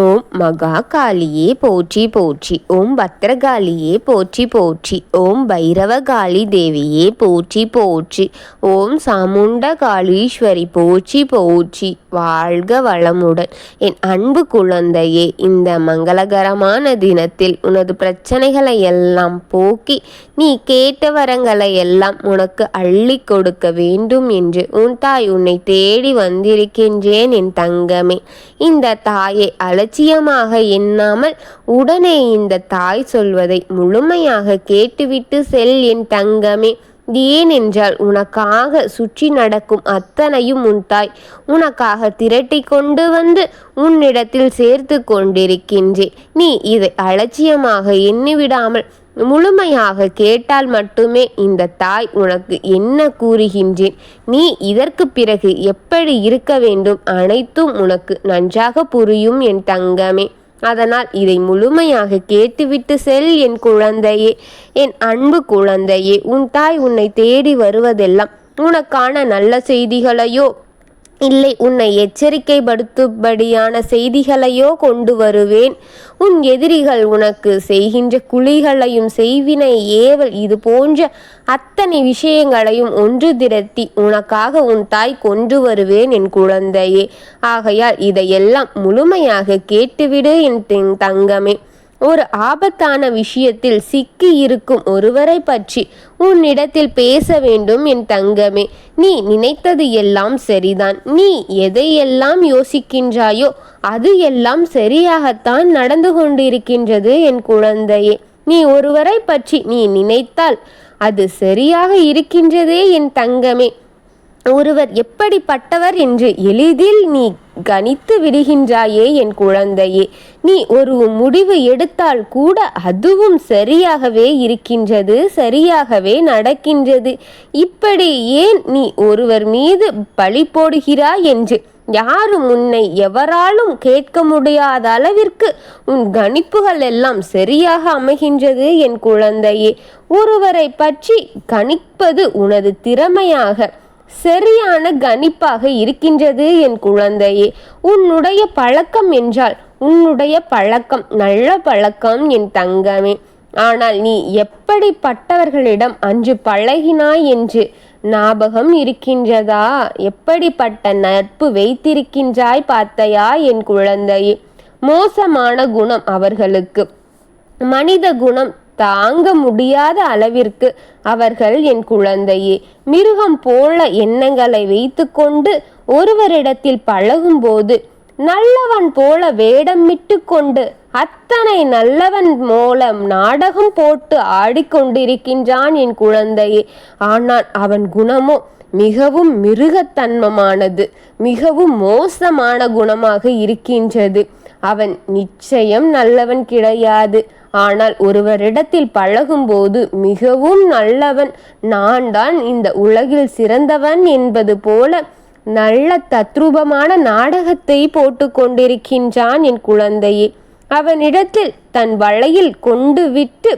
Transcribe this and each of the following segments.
ஓம் மகா காளியே போற்றி போற்றி ஓம் பத்திரகாளியே போற்றி போற்றி ஓம் பைரவகாளி தேவியே போற்றி போற்றி ஓம் சாமுண்டகாளீஸ்வரி போற்றி போற்றி. வாழ்க வளமுடன். என் அன்பு குழந்தையே இந்த மங்களகரமான தினத்தில் உனது பிரச்சனைகளை எல்லாம் போக்கி நீ கேட்ட வரங்களை எல்லாம் உனக்கு அள்ளி கொடுக்க வேண்டும் என்று உன் தாய் உன்னை தேடி வந்திருக்கின்றேன் என் தங்கமே. இந்த தாயை அலட்சியமாக எண்ணாமல் உடனே இந்த தாய் சொல்வதை முழுமையாக கேட்டுவிட்டு செல் என் தங்கமே. ஏனென்றால் உனக்காக சுற்றி நடக்கும் அத்தனையும் உன் தாய் உனக்காக திரட்டி கொண்டு வந்து உன்னிடத்தில் சேர்த்து கொண்டிருக்கின்றேன் நீ இதை அலட்சியமாக எண்ணிவிடாமல் முழுமையாக கேட்டால் மட்டுமே இந்த தாய் உனக்கு என்ன கூறுகின்றேன்? நீ இதற்கு பிறகு எப்படி இருக்க வேண்டும்? அனைத்தும் உனக்கு நன்றாக புரியும் என் தங்கமே. அதனால் இதை முழுமையாக கேட்டுவிட்டு செல் என் குழந்தையே. என் அன்பு குழந்தையே உன் தாய் உன்னை தேடி வருவதெல்லாம் உனக்கான நல்ல செய்திகளையோ இல்லை உன்னை எச்சரிக்கைப்படுத்தும்படியான செய்திகளையோ கொண்டு வருவேன். உன் எதிரிகள் உனக்கு செய்கின்ற குழிகளையும் செய்வினை ஏவல் இது போன்ற அத்தனை விஷயங்களையும் ஒன்று திரட்டி உனக்காக உன் தாய் கொண்டு வருவேன் என் குழந்தையே. ஆகையால் இதையெல்லாம் முழுமையாக கேட்டுவிடு என் தங்கமே. ஒரு ஆபத்தான விஷயத்தில் சிக்கி இருக்கும் ஒருவரை பற்றி உன்னிடத்தில் பேச வேண்டும் என் தங்கமே. நீ நினைத்தது எல்லாம் சரிதான். நீ எதையெல்லாம் யோசிக்கின்றாயோ அது எல்லாம் சரியாகத்தான் நடந்து கொண்டிருக்கின்றது என் குழந்தையே. நீ ஒருவரை பற்றி நீ நினைத்தால் அது சரியாக இருக்கின்றதே என் தங்கமே. ஒருவர் எப்படிப்பட்டவர் என்று எளிதில் நீ கணித்து விடுகின்றாயே என் குழந்தையே. நீ ஒரு முடிவு எடுத்தால் கூட அதுவும் சரியாகவே இருக்கின்றது சரியாகவே நடக்கின்றது. இப்படி ஏன் நீ ஒருவர் மீது பழி போடுகிறாய் என்று? யாரும் உன்னை எவராலும் கேட்க முடியாத அளவிற்கு உன் கணிப்புகள் எல்லாம் சரியாக அமைகின்றது என் குழந்தையே. ஒருவரை பற்றி கணிப்பது உனது திறமையாக. சரியான கணிப்பாக இருக்கின்றது என் குழந்தையே. உன்னுடைய பழக்கம் என்றால் உன்னுடைய பழக்கம் நல்ல பழக்கம் என் தங்கமே. ஆனால் நீ எப்படிப்பட்டவர்களிடம் அன்று பழகினாய் என்று ஞாபகம் இருக்கின்றதா? எப்படிப்பட்ட நட்பு வைத்திருக்கின்றாய் பார்த்தையா என் குழந்தையே? மோசமான குணம் அவர்களுக்கு. மனித குணம் தாங்க முடியாத அளவிற்கு அவர்கள் என் குழந்தையே மிருகம் போல எண்ணங்களை வைத்துக்கொண்டு ஒருவரிடத்தில் பழகும்போது நல்லவன் போல வேடமிட்டு கொண்டு அத்தனை நல்லவன் மூலம் நாடகம் போட்டு ஆடிக்கொண்டிருக்கின்றான் என் குழந்தையே. ஆனால் அவன் குணமோ மிகவும் மிருகத்தன்மமானது மிகவும் மோசமான குணமாக இருக்கின்றது. அவன் நிச்சயம் நல்லவன் கிடையாது. ஆனால் ஒருவரிடத்தில் பழகும்போது மிகவும் நல்லவன். நான் தான் இந்த உலகில் சிறந்தவன் என்பது போல நல்ல தத்ரூபமான நாடகத்தை போட்டு கொண்டிருக்கின்றான் என் குழந்தையே. அவனிடத்தில் தன் வளையில் கொண்டு விட்டு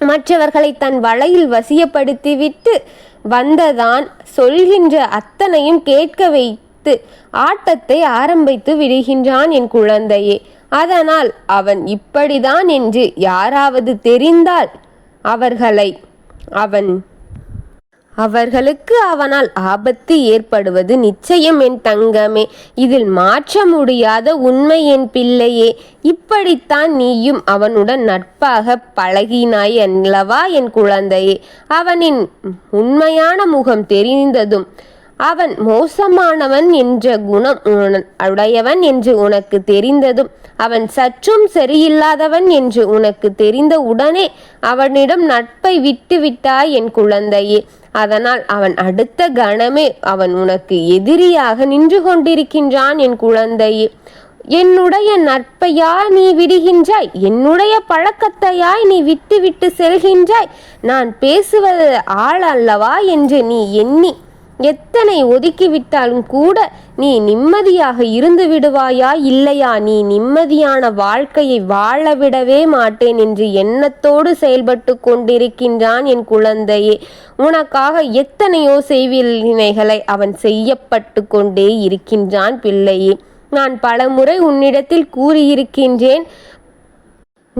மற்றவர்களை தன் வலையில் வசியப்படுத்திவிட்டு வந்ததான் சொல்கின்ற அத்தனையும் கேட்க வைத்து ஆட்டத்தை ஆரம்பித்து விடுகின்றான் என் குழந்தையே. அதனால் அவன் இப்படிதான் என்று யாராவது தெரிந்தால் அவர்களை அவன் அவர்களுக்கு அவனால் ஆபத்து ஏற்படுவது நிச்சயம் என் தங்கமே. இதில் மாற்ற முடியாத உண்மை என் பிள்ளையே இப்படித்தான் நீயும் அவனுடன் நட்பாக பழகினாய் அல்லவா என் குழந்தையே. அவனின் உண்மையான முகம் தெரிந்ததும் அவன் மோசமானவன் என்ற குணம் உடையவன் என்று உனக்கு தெரிந்ததும் அவன் சற்றும் சரியில்லாதவன் என்று உனக்கு தெரிந்த உடனே அவனிடம் நட்பை விட்டு விட்டாய் என் குழந்தையே. அதனால் அவன் அடுத்த கணமே அவன் உனக்கு எதிரியாக நின்று கொண்டிருக்கின்றான் என் குழந்தையே. என்னுடைய நட்பையா நீ விடுகின்றாய் என்னுடைய பழக்கத்தையாய் நீ விட்டு விட்டு செல்கின்றாய். நான் பேசுவது ஆள் அல்லவா என்று நீ எண்ணி எத்தனை ஒதுக்கிவிட்டாலும் கூட நீ நிம்மதியாக இருந்து விடுவாயா இல்லையா? நீ நிம்மதியான வாழ்க்கையை வாழ விடவே மாட்டேன் என்று எண்ணத்தோடு செயல்பட்டு கொண்டிருக்கின்றான் என் குழந்தையே. உனக்காக எத்தனையோ செய்வினைகளை அவன் செய்யப்பட்டு கொண்டே இருக்கின்றான் பிள்ளையே. நான் பலமுறை உன்னிடத்தில் கூறியிருக்கின்றேன்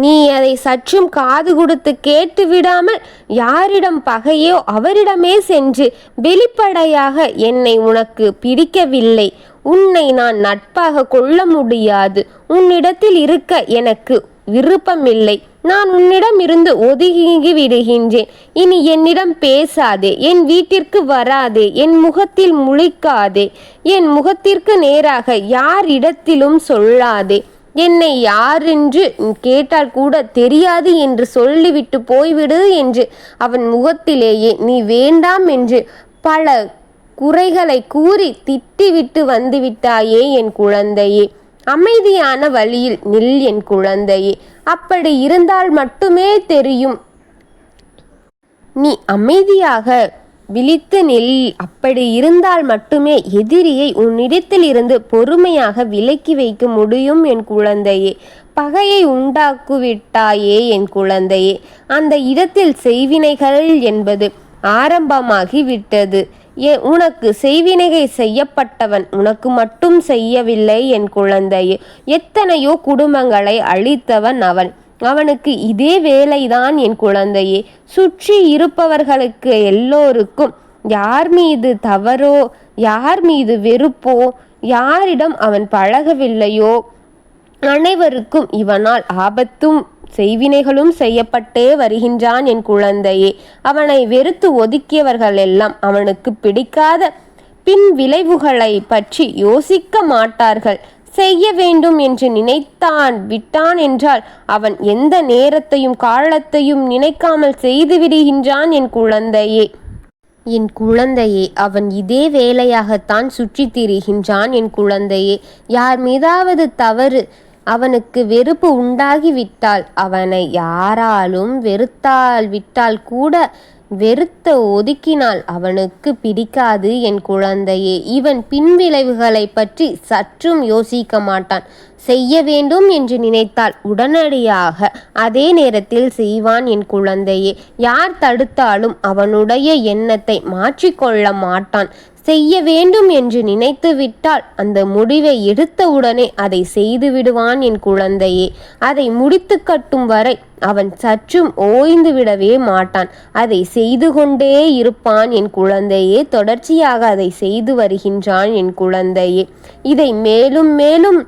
நீ அதை சற்றும் காது கொடுத்து கேட்டு விடாமல் யாரிடம் பகையோ அவரிடமே சென்று வெளிப்படையாக என்னை உனக்கு பிடிக்கவில்லை. உன்னை நான் நட்பாக கொள்ள முடியாது. உன்னிடத்தில் இருக்க எனக்கு விருப்பமில்லை. நான் உன்னிடம் இருந்து ஒதுங்கி விடுகின்றேன். இனி என்னிடம் பேசாதே. என் வீட்டிற்கு வராதே. என் முகத்தில் முழிக்காதே. என் முகத்திற்கு நேராக யாரிடத்திலும் சொல்லாதே. என்னை யாரென்று கேட்டால் கூட தெரியாது என்று சொல்லிவிட்டு போய்விடு என்று அவன் முகத்திலேயே நீ வேண்டாம் என்று பல குறைகளை கூறி திட்டிவிட்டு வந்துவிட்டாயே என் குழந்தையே. அமைதியான வழியில் நில் என் குழந்தையே. அப்படி இருந்தால் மட்டுமே தெரியும். நீ அமைதியாக விழித்து நில். அப்படி இருந்தால் மட்டுமே எதிரியை உன்னிடத்தில் இருந்து பொறுமையாக விலக்கி வைக்க முடியும் என் குழந்தையே. பகையை உண்டாக்குவிட்டாயே என் குழந்தையே. அந்த இடத்தில் செய்வினைகள் என்பது ஆரம்பமாகி விட்டது ஏ உனக்கு செய்வினைகை செய்யப்பட்டவன் உனக்கு மட்டும் செய்யவில்லை என் குழந்தையே. எத்தனையோ குடும்பங்களை அழித்தவன் அவன். அவனுக்கு இதே வேலைதான் என் குழந்தையே. சுற்றி இருப்பவர்களுக்கு எல்லோருக்கும் யார் மீது தவறோ யார் மீது வெறுப்போ யாரிடம் அவன் பழகவில்லையோ அனைவருக்கும் இவனால் ஆபத்தும் செய்வினைகளும் செய்யப்பட்டே வருகின்றான் என் குழந்தையே. அவனை வெறுத்து ஒதுக்கியவர்கள் எல்லாம் அவனுக்கு பிடிக்காத பின் விளைவுகளை பற்றி யோசிக்க மாட்டார்கள். செய்ய வேண்டும் என்று நினைத்தான். விட்டான் என்றால் அவன் எந்த நேரத்தையும் காலத்தையும் நினைக்காமல் செய்து விடுகின்றான் என் குழந்தையே. என் குழந்தையே அவன் இதே வேலையாகத்தான் சுற்றித் திரிகின்றான் என் குழந்தையே. யார் மீதாவது தவறு அவனுக்கு வெறுப்பு உண்டாகிவிட்டால் அவனை யாராலும் வெறுத்தால் விட்டால் கூட வெறுத்த ஒதுக்கினால் அவனுக்கு பிடிக்காது என் குழந்தையே. இவன் பின்விளைவுகளை பற்றி சற்றும் யோசிக்க மாட்டான். செய்ய வேண்டும் என்று நினைத்தால் உடனடியாக அதே நேரத்தில் செய்வான் என் குழந்தையே. யார் தடுத்தாலும் அவனுடைய எண்ணத்தை மாற்றிக்கொள்ள மாட்டான். செய்ய வேண்டும் என்று நினைத்து விட்டால் அந்த முடிவை எடுத்தவுடனே அதை செய்து விடுவான் என் குழந்தையே. அதை முடித்து கட்டும் வரை அவன் சற்றும் ஓய்ந்து விடவே மாட்டான். அதை செய்து கொண்டே இருப்பான் என் குழந்தையே. தொடர்ச்சியாக அதை செய்து வருகின்றான் என் குழந்தையே. இதை மேலும் மேலும்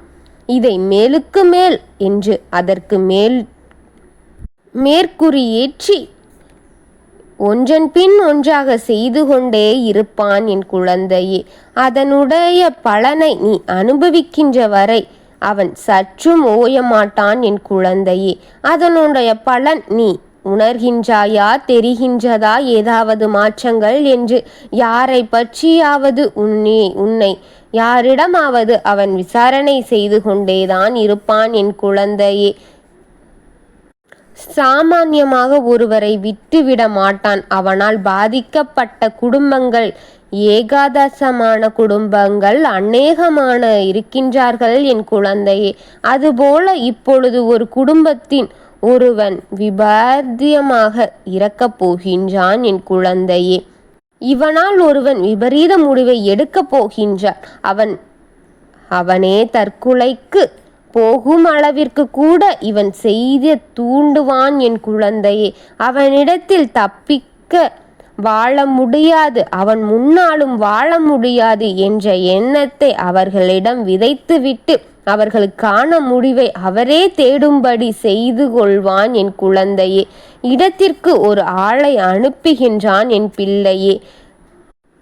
இதை மேலுக்கு மேல் என்று அதற்கு மேல் மேற்குறியேற்றி ஒன்றன் பின் ஒன்றாக செய்து கொண்டே இருப்பான் என் குழந்தையே. அதனுடைய பலனை நீ அனுபவிக்கின்ற வரை அவன் சற்றும் ஓயமாட்டான் என் குழந்தையே. அதனுடைய பலன் நீ உணர்கின்றாயா தெரிகின்றதா? ஏதாவது மாற்றங்கள் என்று யாரை பற்றியாவது உன்னே உன்னை யாரிடமாவது அவன் விசாரணை செய்து கொண்டேதான் இருப்பான் என் குழந்தையே. சாமானியமாக ஒருவரை விட்டுவிட மாட்டான். அவனால் பாதிக்கப்பட்ட குடும்பங்கள் ஏகாதசமான குடும்பங்கள் அநேகமான இருக்கின்றார்கள் என் குழந்தையே. அதுபோல இப்பொழுது ஒரு குடும்பத்தின் ஒருவன் விபாத்தியமாக இறக்கப் போகின்றான் என் குழந்தையே. இவனால் ஒருவன் விபரீத முடிவை எடுக்கப் போகின்றான். அவன் அவனே தற்கொலைக்கு போகும் அளவிற்கு கூட இவன் செய்த தூண்டுவான் என் குழந்தையே. அவனிடத்தில் தப்பிக்க வாழ முடியாது. அவன் முன்னாலும் வாழ முடியாது என்ற எண்ணத்தை அவர்களிடம் விதைத்துவிட்டு அவர்களுக்கான முடிவை அவரே தேடும்படி செய்து கொள்வான் என் குழந்தையே. இடத்திற்கு ஒரு ஆளை அனுப்புகின்றான் என் பிள்ளையே.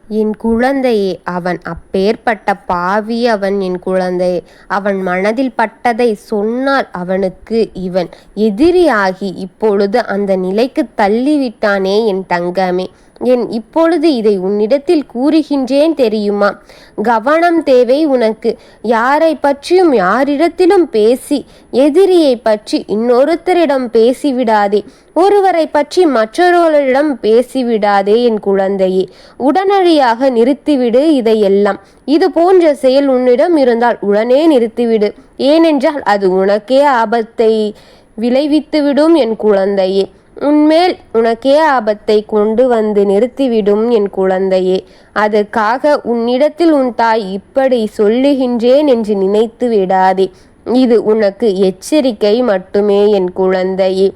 என் குழந்தையே அவன் அப்பேற்பட்ட பாவி அவன் என் குழந்தையே. அவன் மனதில் பட்டதை சொன்னால் அவனுக்கு இவன் எதிரியாகி இப்பொழுது அந்த நிலைக்கு தள்ளிவிட்டானே என் தங்கமே. என் இப்பொழுது இதை உன்னிடத்தில் கூறுகின்றேன் தெரியுமா? கவனம் தேவை உனக்கு. யாரை பற்றியும் யாரிடத்திலும் பேசி எதிரியை பற்றி இன்னொருத்தரிடம் பேசிவிடாதே. ஒருவரை பற்றி மற்றொருவரிடம் பேசிவிடாதே என் குழந்தையே. உடனடியாக நிறுத்திவிடு இதையெல்லாம். இது போன்ற செயல் உன்னிடம் இருந்தால் உடனே நிறுத்திவிடு. ஏனென்றால் அது உனக்கே ஆபத்தை விளைவித்துவிடும் என் குழந்தையே. உன்மேல் உனக்கே ஆபத்தை கொண்டு வந்து நிறுத்திவிடும் என் குழந்தையே. அதற்காக உன்னிடத்தில் உன் தாய் இப்படி சொல்லுகின்றேன் என்று நினைத்து விடாதே. இது உனக்கு எச்சரிக்கை மட்டுமே என் குழந்தையே.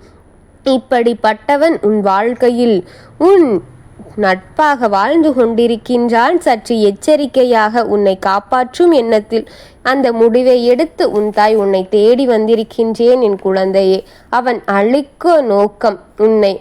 இப்படிப்பட்டவன் உன் வாழ்க்கையில் உன் நட்பாக வாழ்ந்து கொண்டிருக்கின்றான். சற்று எச்சரிக்கையாக உன்னை காப்பாற்றும் எண்ணத்தில் அந்த முடிவை எடுத்து உன் தாய் உன்னை தேடி வந்திருக்கின்றேன் என் குழந்தையே. அவன் அழிக்க நோக்கம் உன்னை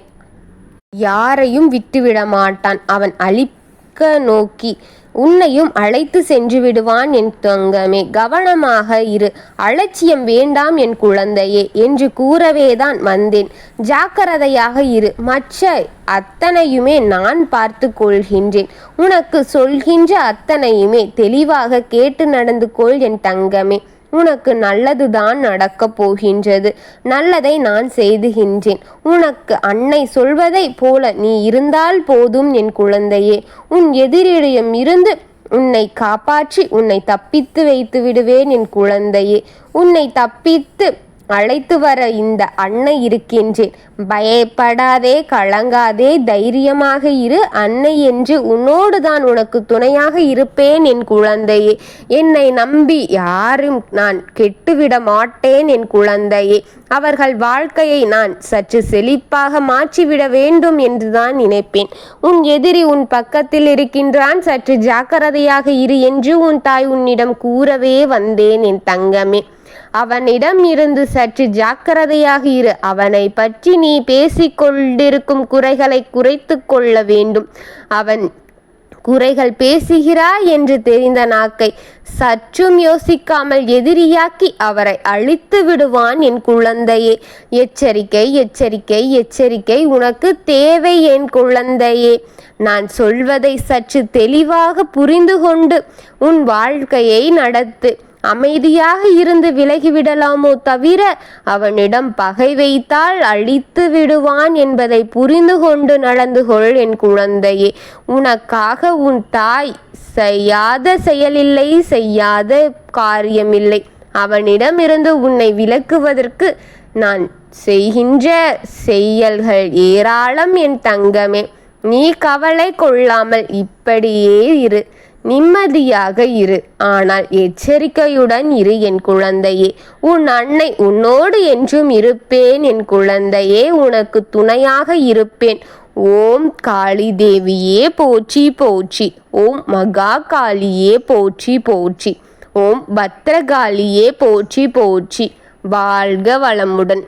யாரையும் விட்டுவிட மாட்டான். அவன் அழிக்க நோக்கி உன்னையும் அழைத்து சென்று விடுவான் என் தங்கமே. கவனமாக இரு. அலட்சியம் வேண்டாம் என் குழந்தையே என்று கூறவேதான் வந்தேன். ஜாக்கிரதையாக இரு. மற்ற அத்தனையுமே நான் பார்த்து கொள்கின்றேன். உனக்கு சொல்கின்ற அத்தனையுமே தெளிவாக கேட்டு நடந்து கொள் என் தங்கமே. உனக்கு நல்லதுதான் நடக்கப் போகின்றது. நல்லதை நான் செய்துகின்றேன். உனக்கு அன்னை சொல்வதை போல நீ இருந்தால் போதும் என் குழந்தையே. உன் எதிரிடம் இருந்து உன்னை காப்பாற்றி உன்னை தப்பித்து வைத்து விடுவேன் என் குழந்தையே. உன்னை தப்பித்து அழைத்து வர இந்த அன்னை இருக்கின்றேன். பயப்படாதே கலங்காதே தைரியமாக இரு. அன்னை என்று உன்னோடு தான் உனக்கு துணையாக இருப்பேன் என் குழந்தையே. என்னை நம்பி யாரும் நான் கெட்டுவிட மாட்டேன் என் குழந்தையே. அவர்கள் வாழ்க்கையை நான் சற்று செழிப்பாக மாற்றிவிட வேண்டும் என்றுதான் நினைப்பேன். உன் எதிரி உன் பக்கத்தில் இருக்கின்றான். சற்று ஜாக்கிரதையாக இரு என்று உன் தாய் உன்னிடம் கூறவே வந்தேன் என் தங்கமே. அவனிடம் இருந்து சற்று ஜாக்கிரதையாக இரு. அவனை பற்றி நீ பேசிக்கொண்டிருக்கும் குறைகளை குறைத்து கொள்ள வேண்டும். அவன் குறைகள் பேசுகிறாய் என்று தெரிந்த நாக்கை சற்றும் யோசிக்காமல் எதிரியாக்கி அவரை அழித்து விடுவான் என் குழந்தையே. எச்சரிக்கை எச்சரிக்கை எச்சரிக்கை உனக்கு தேவை என் குழந்தையே. நான் சொல்வதை சற்று தெளிவாக புரிந்து கொண்டு உன் வாழ்க்கையை நடத்து. அமைதியாக இருந்து விலகிவிடலாமோ தவிர அவனிடம் பகை வைத்தால் அழித்து விடுவான் என்பதை புரிந்து கொண்டு நடந்து கொள் என் குழந்தையே. உனக்காக உன் தாய் செய்யாத செயலில்லை செய்யாத காரியமில்லை. அவனிடமிருந்து உன்னை விலக்குவதற்கு நான் செய்கின்ற செயல்கள் ஏராளம் என் தங்கமே. நீ கவலை கொள்ளாமல் இப்படியே இரு. நிம்மதியாக இரு. ஆனால் எச்சரிக்கையுடன் இரு என் குழந்தையே. உன் அன்னை உன்னோடு என்றும் இருப்பேன் என் குழந்தையே. உனக்கு துணையாக இருப்பேன். ஓம் காளி தேவியே போற்றி போற்றி. ஓம் மகா காளியே போற்றி போற்றி. ஓம் பத்ரகாளியே போற்றி போற்றி. வாழ்க வளமுடன்.